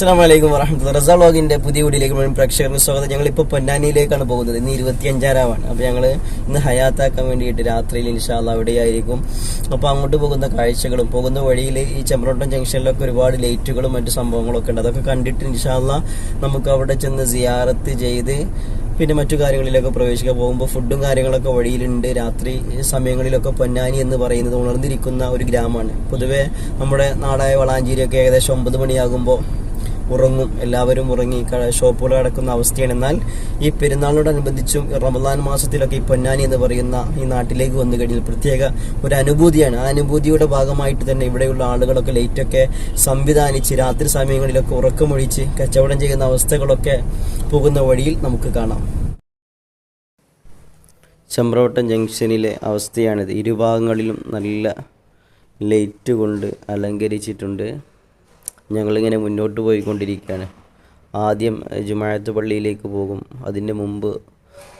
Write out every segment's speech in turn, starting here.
അസ്സാം വലൈക്കും വറഹമത്തുള്ള റസ വ്ളോഗിന്റെ പുതിയ വീഡിയോയിലേക്ക് മുഴുവൻ പ്രേക്ഷകർക്ക് സ്വാഗതം. ഞങ്ങളിപ്പോൾ പൊന്നാനിയിലേക്കാണ് പോകുന്നത്. ഇന്ന് ഇരുപത്തി അഞ്ചാറാവാണ് അപ്പോൾ ഞങ്ങൾ ഇന്ന് ഹയാത്താക്കാൻ വേണ്ടിയിട്ട് രാത്രിയിൽ ഇൻഷാല്ല അവിടെയായിരിക്കും. അപ്പോൾ അങ്ങോട്ട് പോകുന്ന കാഴ്ചകളും പോകുന്ന വഴിയിൽ ഈ ചെമ്പ്രോട്ടം ജംഗ്ഷനിലൊക്കെ ഒരുപാട് ലൈറ്റുകളും മറ്റു സംഭവങ്ങളൊക്കെ ഉണ്ട്. അതൊക്കെ കണ്ടിട്ട് ഇൻഷാല്ല നമുക്ക് അവിടെ ചെന്ന് സിയാറത്ത് ചെയ്ത് പിന്നെ മറ്റു കാര്യങ്ങളിലൊക്കെ പ്രവേശിക്കാൻ പോകുമ്പോൾ ഫുഡും കാര്യങ്ങളൊക്കെ വഴിയിലുണ്ട്. രാത്രി സമയങ്ങളിലൊക്കെ പൊന്നാനി എന്ന് പറയുന്നത് ഉണർന്നിരിക്കുന്ന ഒരു ഗ്രാമമാണ്. പൊതുവേ നമ്മുടെ നാടായ വളാഞ്ചേരിയൊക്കെ ഏകദേശം ഒമ്പത് മണിയാകുമ്പോൾ ഉറങ്ങും. എല്ലാവരും ഉറങ്ങി ഷോപ്പുകൾ അടക്കുന്ന അവസ്ഥയാണ് എന്നാൽ ഈ പെരുന്നാളിനോടനുബന്ധിച്ചും റമദാൻ മാസത്തിലൊക്കെ ഈ പൊന്നാനി എന്ന് പറയുന്ന ഈ നാട്ടിലേക്ക് വന്നു കഴിഞ്ഞാൽ പ്രത്യേക ഒരു അനുഭൂതിയാണ്. ആ അനുഭൂതിയുടെ ഭാഗമായിട്ട് തന്നെ ഇവിടെയുള്ള ആളുകളൊക്കെ ലൈറ്റൊക്കെ സംവിധാനിച്ച് രാത്രി സമയങ്ങളിലൊക്കെ ഉറക്കമൊഴിച്ച് കച്ചവടം ചെയ്യുന്ന അവസ്ഥകളൊക്കെ പോകുന്ന വഴിയിൽ നമുക്ക് കാണാം. ചെമ്പ്രവട്ടം ജംഗ്ഷനിലെ അവസ്ഥയാണിത്. ഇരുഭാഗങ്ങളിലും നല്ല ലൈറ്റ് കൊണ്ട് അലങ്കരിച്ചിട്ടുണ്ട്. ഞങ്ങളിങ്ങനെ മുന്നോട്ട് പോയിക്കൊണ്ടിരിക്കുകയാണ്. ആദ്യം ജുമാഴത്ത് പള്ളിയിലേക്ക് പോകും. അതിന് മുമ്പ്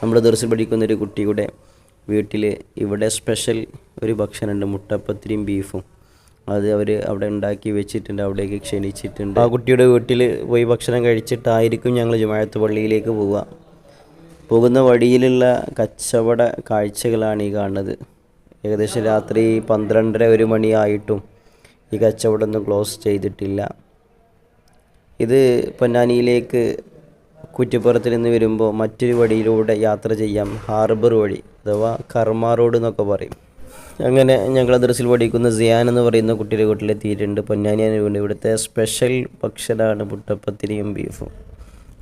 നമ്മൾ ദർശനം പഠിക്കുന്ന ഒരു കുട്ടിയുടെ വീട്ടിൽ ഇവിടെ സ്പെഷ്യൽ ഒരു ഭക്ഷണമുണ്ട് മുട്ടപ്പത്തിരിയും ബീഫും. അത് അവർ അവിടെ ഉണ്ടാക്കി വെച്ചിട്ടുണ്ട് അവിടേക്ക് ക്ഷണിച്ചിട്ടുണ്ട്. ആ കുട്ടിയുടെ വീട്ടിൽ പോയി ഭക്ഷണം കഴിച്ചിട്ടായിരിക്കും ഞങ്ങൾ ജുമാഴത്ത് പള്ളിയിലേക്ക് പോവുക. പോകുന്ന വഴിയിലുള്ള കച്ചവട കാഴ്ചകളാണ് ഈ കാണുന്നത്. ഏകദേശം രാത്രി പന്ത്രണ്ടര ഒരു മണിയായിട്ടും ഈ കച്ചവടമൊന്നും ക്ലോസ് ചെയ്തിട്ടില്ല. ഇത് പൊന്നാനിയിലേക്ക് കുറ്റിപ്പുറത്ത് നിന്ന് വരുമ്പോൾ മറ്റൊരു വഴിയിലൂടെ യാത്ര ചെയ്യാം. ഹാർബർ വഴി അഥവാ കർമ്മ റോഡ് എന്നൊക്കെ പറയും. അങ്ങനെ ഞങ്ങൾ ദർസിൽ പഠിക്കുന്ന സിയാൻ എന്ന് പറയുന്ന കുട്ടിയുടെ വീട്ടിലെത്തിയിട്ടുണ്ട്. പൊന്നാനി അനുകൊണ്ട് ഇവിടുത്തെ സ്പെഷ്യൽ ഭക്ഷണമാണ് പുട്ടപ്പത്തിരിയും ബീഫും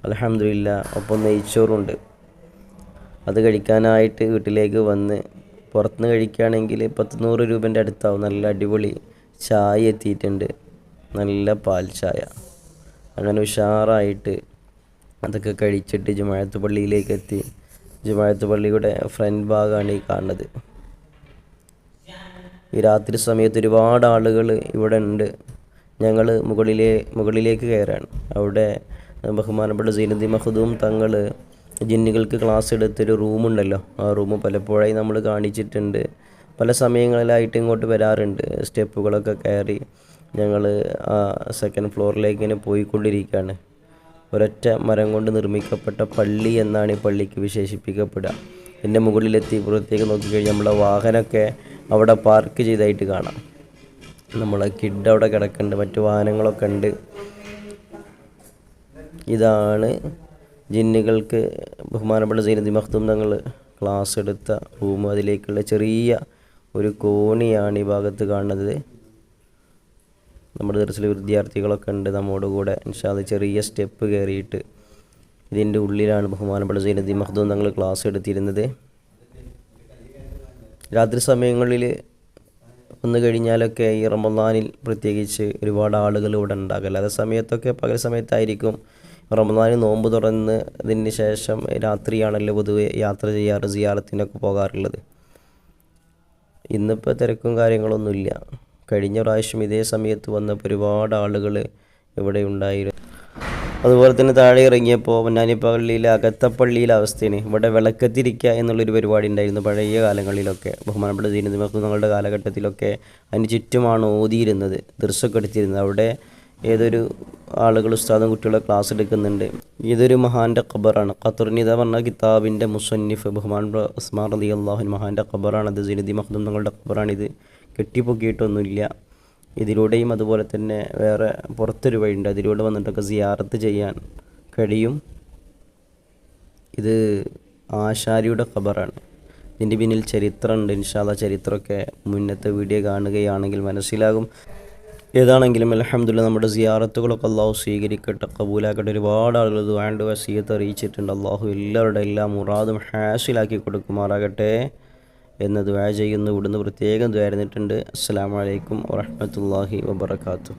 അലഹമില്ല ഒപ്പം നെയ്ച്ചോറുണ്ട്. അത് കഴിക്കാനായിട്ട് വീട്ടിലേക്ക് വന്ന് പുറത്തുനിന്ന് കഴിക്കുകയാണെങ്കിൽ പത്ത് നൂറ് രൂപേന്റെ അടുത്താവും. നല്ല അടിപൊളി ചായ എത്തിയിട്ടുണ്ട്. നല്ല പാൽ ചായ. അങ്ങനെ ഉഷാറായിട്ട് അതൊക്കെ കഴിച്ചിട്ട് ജുമാഴത്ത് പള്ളിയിലേക്ക് എത്തി. ജുമാഴത്ത് പള്ളിയുടെ ഫ്രണ്ട് ഭാഗമാണ് ഈ കാണുന്നത്. ഈ രാത്രി സമയത്ത് ഒരുപാട് ആളുകൾ ഇവിടെ ഉണ്ട്. ഞങ്ങൾ മുകളിലെ മുകളിലേക്ക് കയറാണ്. അവിടെ ബഹുമാനപ്പെട്ട സീനദി മഹദൂം തങ്ങൾ ജിന്നുകൾക്ക് ക്ലാസ് എടുത്തൊരു റൂമുണ്ടല്ലോ. ആ റൂം പലപ്പോഴായി നമ്മൾ കാണിച്ചിട്ടുണ്ട്. പല സമയങ്ങളിലായിട്ട് ഇങ്ങോട്ട് വരാറുണ്ട്. സ്റ്റെപ്പുകളൊക്കെ കയറി ഞങ്ങൾ ആ സെക്കൻഡ് ഫ്ലോറിലേക്ക് ഇങ്ങനെ പോയിക്കൊണ്ടിരിക്കുകയാണ്. ഒരൊറ്റ മരം കൊണ്ട് നിർമ്മിക്കപ്പെട്ട പള്ളി എന്നാണ് ഈ പള്ളിക്ക് വിശേഷിപ്പിക്കപ്പെടുക. എന്റെ മുകളിലെത്തി പുറത്തേക്ക് നോക്കിക്കഴിഞ്ഞാൽ നമ്മളെ വാഹനമൊക്കെ അവിടെ പാർക്ക് ചെയ്തായിട്ട് കാണാം. നമ്മളെ കിഡ് അവിടെ കിടക്കുന്നുണ്ട് മറ്റു വാഹനങ്ങളൊക്കെ ഉണ്ട്. ഇതാണ് ജിന്നുകൾക്ക് ബഹുമാനപ്പെട്ട സൈനദി മഖ്ദൂം തങ്ങൾ ക്ലാസ് എടുത്ത റൂം അതിലേക്കുള്ള ചെറിയ ഒരു കോണിയാണ് ഈ ഭാഗത്ത് കാണുന്നത്. നമ്മുടെ ദർശന വിദ്യാർത്ഥികളൊക്കെ ഉണ്ട് നമ്മോട് കൂടെ. ഇൻഷാൽ ചെറിയ സ്റ്റെപ്പ് കയറിയിട്ട് ഇതിന്റെ ഉള്ളിലാണ് ബഹുമാനപ്പെട്ട സൈനദി മഹദൂം തങ്ങൾ ക്ലാസ് എടുത്തിരുന്നത്. രാത്രി സമയങ്ങളിൽ വന്നു കഴിഞ്ഞാലൊക്കെ ഈ റമദാനിൽ പ്രത്യേകിച്ച് ഒരുപാട് ആളുകൾ ഇവിടെ ഉണ്ടാകില്ല അതേ സമയത്തൊക്കെ പകൽ സമയത്തായിരിക്കും റമദാനിൽ നോമ്പ് തുറന്ന് അതിന് ശേഷം രാത്രിയാണല്ലോ പൊതുവെ യാത്ര ചെയ്യാറ് സിയാറത്തിനൊക്കെ പോകാറുള്ളത്. ഇന്നിപ്പോൾ തിരക്കും കാര്യങ്ങളൊന്നുമില്ല. കഴിഞ്ഞ പ്രാവശ്യം ഇതേ സമയത്ത് വന്നപ്പോൾ ഒരുപാട് ആളുകൾ ഇവിടെ ഉണ്ടായിരുന്നു. അതുപോലെ തന്നെ താഴെ ഇറങ്ങിയപ്പോൾ പൊന്നാനിപ്പള്ളിയിലെ അകത്തപ്പള്ളിയിലെ അവസ്ഥയാണ്. ഇവിടെ വിളക്കത്തിരിക്കുക എന്നുള്ളൊരു പരിപാടി ഉണ്ടായിരുന്നു പഴയ കാലങ്ങളിലൊക്കെ. ബഹുമാനപ്പെട്ട ദീനതി മഹത്തുങ്ങളുടെ കാലഘട്ടത്തിലൊക്കെ അതിന് ചുറ്റുമാണ് ഓതിയിരുന്നത് ദൃശ്യമൊക്കെ എടുത്തിരുന്നത്. അവിടെ ഏതൊരു ആളുകൾ ഉസ്താദും കുട്ടികളെ ക്ലാസ് എടുക്കുന്നുണ്ട്. ഇതൊരു മഹാന്റെ ഖബറാണ്. ഖത്തുർനിത പറഞ്ഞ കിതാബിന്റെ മുസന്നിഫ് ബഹുമാൻ ഉസ്മാൻ അലി അള്ളാഹുൻ മഹാന്റെ ഖബറാണ് അത് സിനദി മഹദും തങ്ങളുടെ ഖബറാണിത്. കെട്ടിപ്പൊക്കിയിട്ടൊന്നുമില്ല. ഇതിലൂടെയും അതുപോലെ തന്നെ വേറെ പുറത്തൊരു വഴിയുണ്ട്. അതിലൂടെ വന്നിട്ടൊക്കെ സിയാറത്ത് ചെയ്യാൻ കഴിയും. ഇത് ആശാരിയുടെ ഖബറാണ്. ഇതിന്റെ പിന്നിൽ ചരിത്രമുണ്ട്. ഇൻഷാല്ല ചരിത്രമൊക്കെ മുന്നത്തെ വീഡിയോ കാണുകയാണെങ്കിൽ മനസ്സിലാകും. ഏതാണെങ്കിലും അലഹമ്മദില്ല നമ്മുടെ സിയാറത്തുകളൊക്കെ അള്ളാഹു സ്വീകരിക്കട്ടെ കബൂലാക്കട്ടെ. ഒരുപാട് ആളുകൾ ഇത് വേണ്ട വസീയത്ത് അറിയിച്ചിട്ടുണ്ട്. അള്ളാഹു എല്ലാവരുടെ എല്ലാ മുറാദും ഹാസിലാക്കി കൊടുക്കുമാറാകട്ടെ എന്ന് ദ്വാ ചെയ്യുന്നു. ഇവിടുന്ന് പ്രത്യേകം ദ്വാരുന്നിട്ടുണ്ട് അസ്സാം വലൈക്കും വറഹമത്തല്ലാഹി വബർക്കാത്തു